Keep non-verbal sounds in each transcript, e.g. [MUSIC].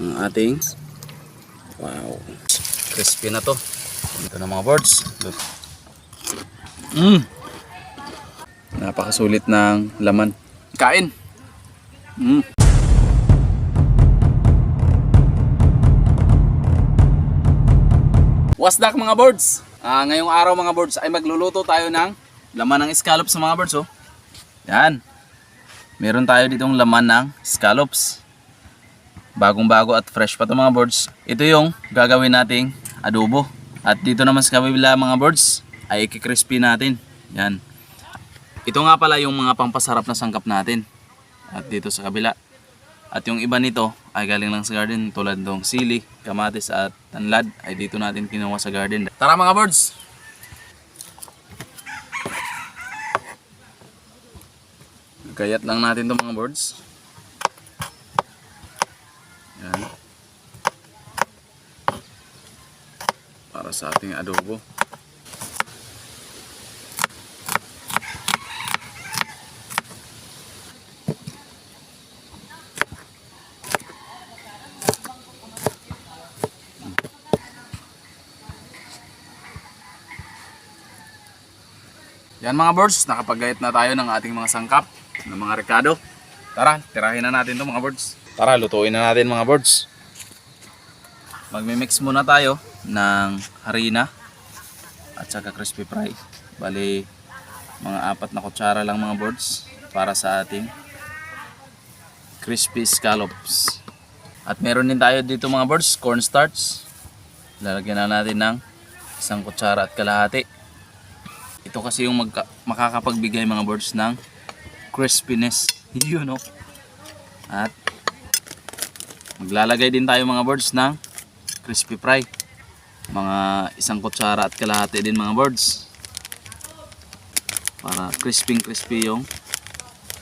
ang ating wow crispy na to ito na mga birds mm. napakasulit ng laman kain mm. What's that mga birds? Ah, ngayong araw mga birds ay magluluto tayo ng laman ng scallops mga birds oh. Yan. Meron tayo ditong laman ng scallops. Bagong bago at fresh pa to mga birds. Ito yung gagawin nating adobo. At dito naman sa kabila mga birds ay ikikrispy natin. Yan. Ito nga pala yung mga pampasarap na sangkap natin. At dito sa kabila. At yung iba nito ay galing lang sa garden tulad ng sili, kamatis at tanlad ay dito natin kinuha sa garden. Tara mga birds! Gayat lang natin to mga birds. Sa ating adobo. Yan mga birds, nakapagayat na tayo ng ating mga sangkap ng mga rekado. Tara, tirahin na natin to mga birds. Tara, lutuin na natin mga birds. Magmi-mix muna tayo ng harina at saka crispy fry. Bali, mga apat na kutsara lang mga birds para sa ating crispy scallops. At meron din tayo dito mga birds, cornstarch. Lalagyan na natin ng isang kutsara at kalahati. Ito kasi yung magka- makakapagbigay mga birds ng crispiness. [LAUGHS] Yun no. At maglalagay din tayo mga birds ng crispy fry. Mga isang kutsara at kalahati din mga birds. Para crispy crispy yung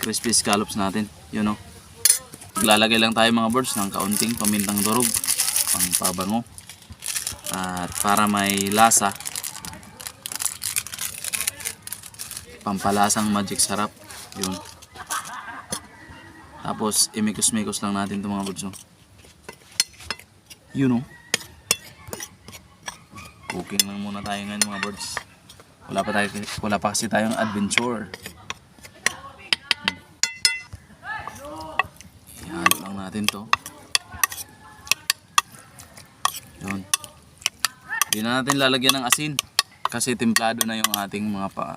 crispy scallops natin. Yun no. Maglalagay lang tayo mga birds ng kaunting pamintang durog. Pangpabango. At para may lasa, pampalasang magic sarap yun tapos imikos-mikos lang natin itong mga birds oh. yun oh cooking lang muna tayo ngayon mga birds wala pa, tayo, wala pa kasi tayong adventure. Yan lang natin to. Yun. Hindi na natin lalagyan ng asin. Kasi templado na yung ating mga pa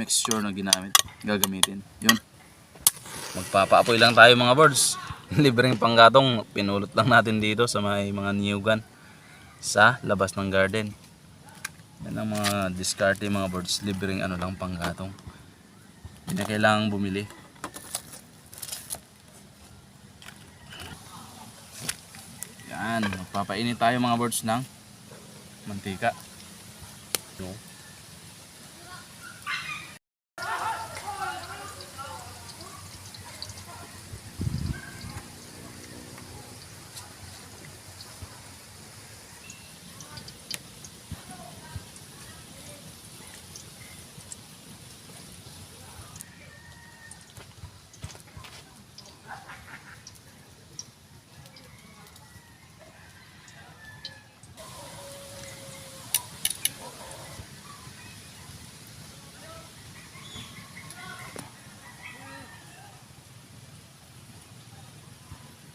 mixture na ginamit gagamitin. Yun. Magpapaapoy lang tayo mga birds [LAUGHS] libreng panggatong pinulot lang natin dito sa may mga niyugan sa labas ng garden yan ang mga discarte mga birds libreng ano lang panggatong. Hindi na kailangang bumili. Yan. Magpapainit tayo mga birds ng mantika. No?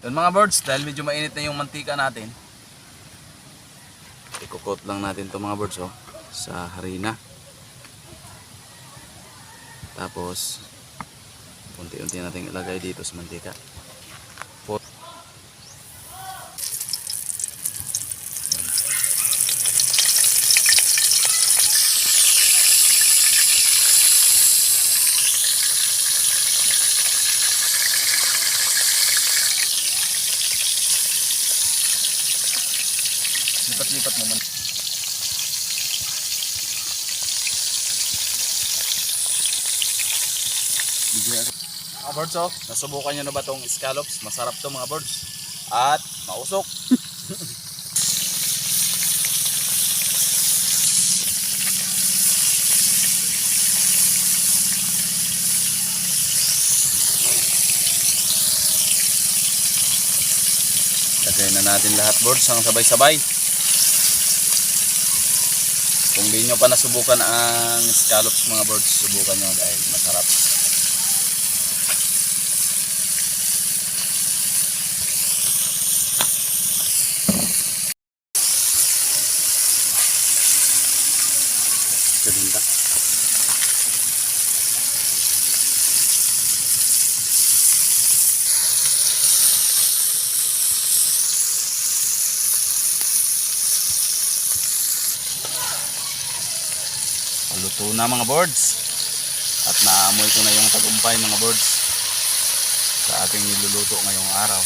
Yun mga birds, dahil medyo mainit na yung mantika natin, ikukot lang natin to mga birds oh, sa harina. Tapos, unti-unti natin ilagay dito sa mantika. Lipat-lipat naman. Mga birds oh, nasubukan nyo na ba tong scallops? Masarap to mga birds. At mausok. [LAUGHS] Lagay na natin lahat boards ang sabay-sabay. Kung di nyo pa nasubukan ang scallops mga boards, subukan nyo dahil masarap. Galinda. Luto na mga boards. At naamoy ko na yung tagumpay mga boards sa ating niluluto ngayong araw.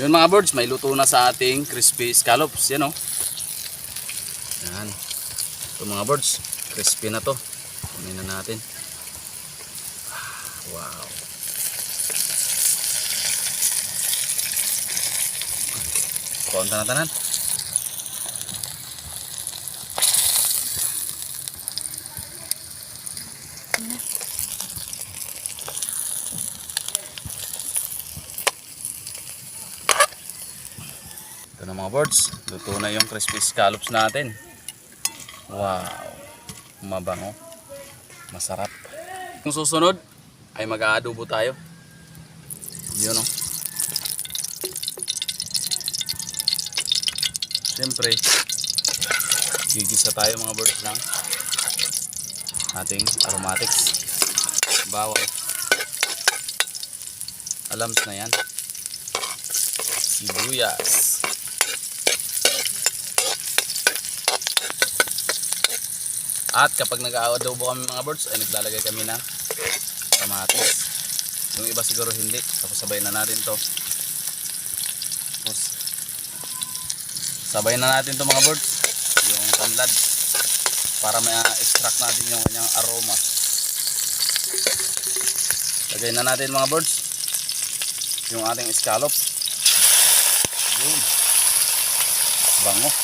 Yun mga boards, may luto na sa ating crispy scallops. Yan o. Yan. Ito mga birds, crispy na to. Kunin na natin. Ah, Wow. Konta na tanan. Mga birds, luto na yung crispy scallops natin. Wow. Mabango. Masarap. Yung susunod ay mag-aadobo tayo. Yun o. Siyempre, gigisa tayo mga birds ng ating aromatics. Bawal. Alams na yan. Sibuyas. At kapag nag-aadobo kami mga birds, ay naglalagay kami ng kamatis. Yung iba siguro hindi. Tapos sabay na natin to. Tapos sabay na natin to mga birds. Yung tanlad. Para ma-extract natin yung kanyang aroma. Lagay na natin mga birds. Yung ating scallop. Yun. Bango.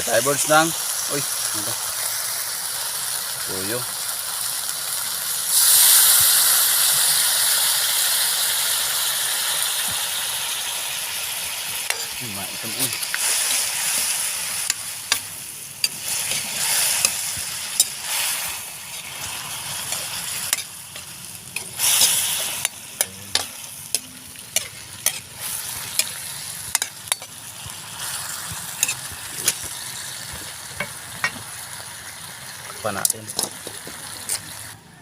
Ay, tayo birds lang. Uy, ano. Uy, maitom uy. Pa natin.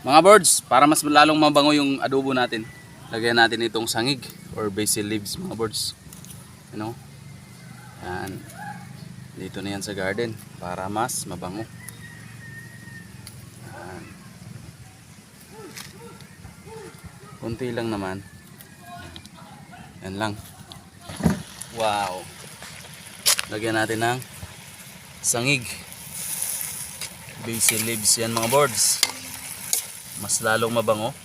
Mga birds, para mas lalong mabango yung adobo natin, lagyan natin itong sangig or basil leaves mga birds. You know? Yan. Dito na yan sa garden para mas mabango. Yan. Kunti lang naman. Yan lang. Wow. Lagyan natin ng sangig basil leaves yan mga boards. Mas lalong mabango.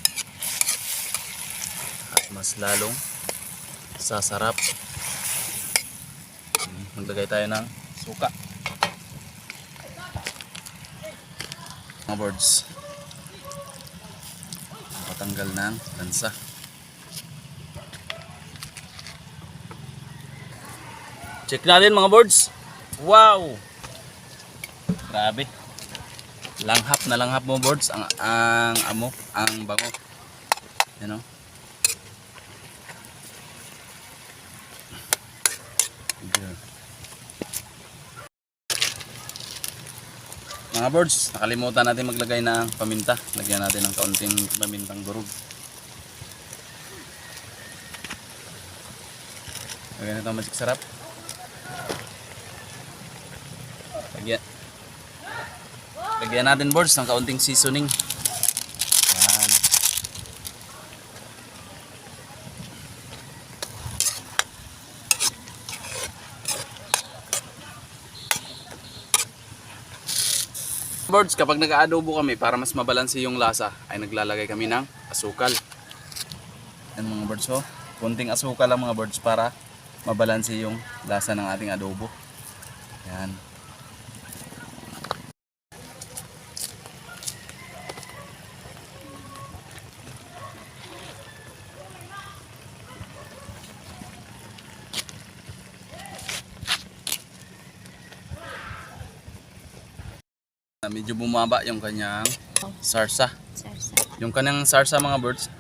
At mas lalong sasarap. Maglagay tayo ng suka. Mga boards. Patanggal ng lansa. Check natin mga boards. Wow! Grabe langhap na langhap mo birds ang ang amo ang bango you know Good. mga birds nakalimutan natin maglagay ng paminta. Lagyan natin ng kaunting pamintang durog. Lagyan ito magic sarap. Lagyan Lagyan natin boards ng kaunting seasoning. Yan. birds, kapag nag-aadobo kami para mas mabalanse yung lasa, ay naglalagay kami ng asukal. Yan mga birds oh. Kunting asukal lang mga birds para mabalanse yung lasa ng ating adobo. Yan. Medyo bumaba yung kanyang sarsa. Sarsa. Yung kanyang sarsa mga birds,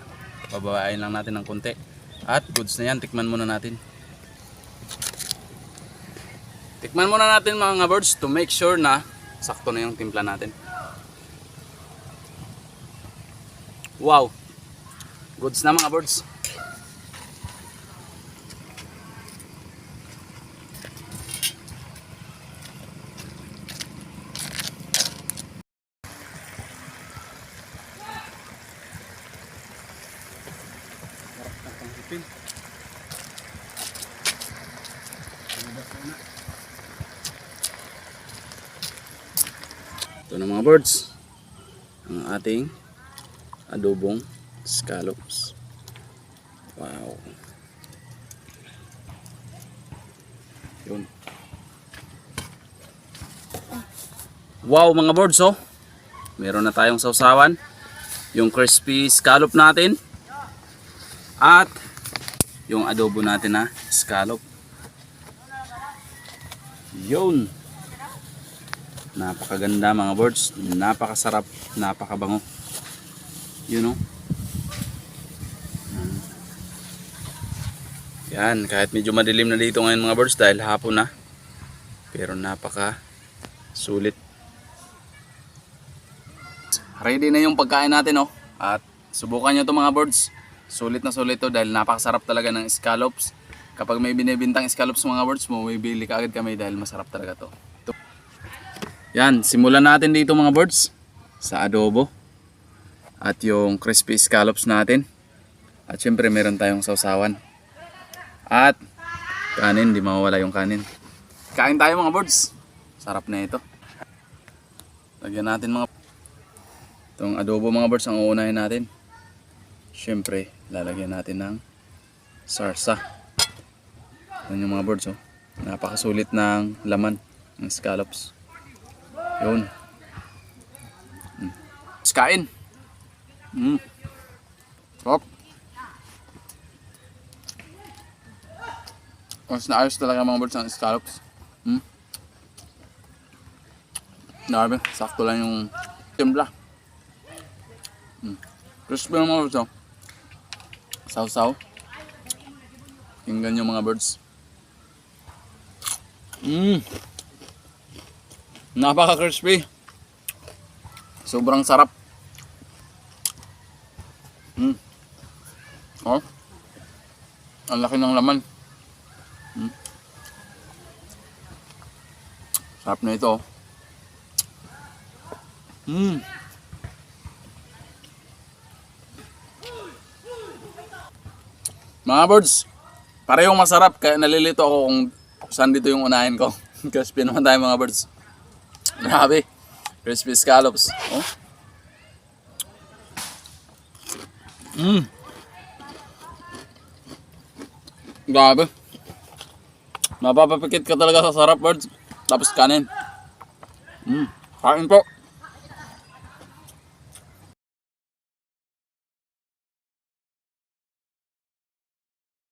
babawain lang natin ng konti. At goods na yan, tikman muna natin. Tikman muna natin mga birds to make sure na sakto na yung timpla natin. Wow! Goods na mga birds. Ito na mga birds. Ang ating adobong scallops. Wow. Yun. Wow mga birds oh. Meron na tayong sausawan. Yung crispy scallop natin. At yung adobo natin na scallop. Yun. Napakaganda mga birds. Napakasarap. Napakabango. You know? Yan. Kahit medyo madilim na dito ngayon mga birds dahil hapon na. Pero napaka sulit. Ready na yung pagkain natin oh. At subukan nyo to mga birds. Sulit na sulit to dahil napakasarap talaga ng scallops. Kapag may binibintang scallops mga birds mo, may bili ka agad kami dahil masarap talaga to. Yan, simulan natin dito mga birds sa adobo at yung crispy scallops natin. At syempre meron tayong sausawan. At kanin, di mawawala yung kanin. Kain tayo mga birds. Sarap na ito. Lagyan natin mga Itong adobo mga birds ang uunahin natin. Syempre, lalagyan natin ng sarsa. Yan yung mga birds oh. Napakasulit ng laman ng scallops. Yun. Mm. Let's kain. Mm. Sarap. Mas naayos talaga mga birds ng scallops. Mm. Grabe, sakto lang yung timpla. Mm. Crispy ng mga birds oh. Saw-saw. Tingnan yung mga birds. Mmm. Napaka-crispy. Sobrang sarap. Mm. Oh. Ang laki ng laman. Mm. Sarap na ito. Mm. Mga birds, parehong masarap kaya nalilito ako kung saan dito yung unahin ko. [LAUGHS] Crispy naman tayo mga birds. Grabe. Crispy scallops. Oh. Mm. Grabe. Mapapapikit ka talaga sa sarap birds. Tapos kanin. Mm. Kain po.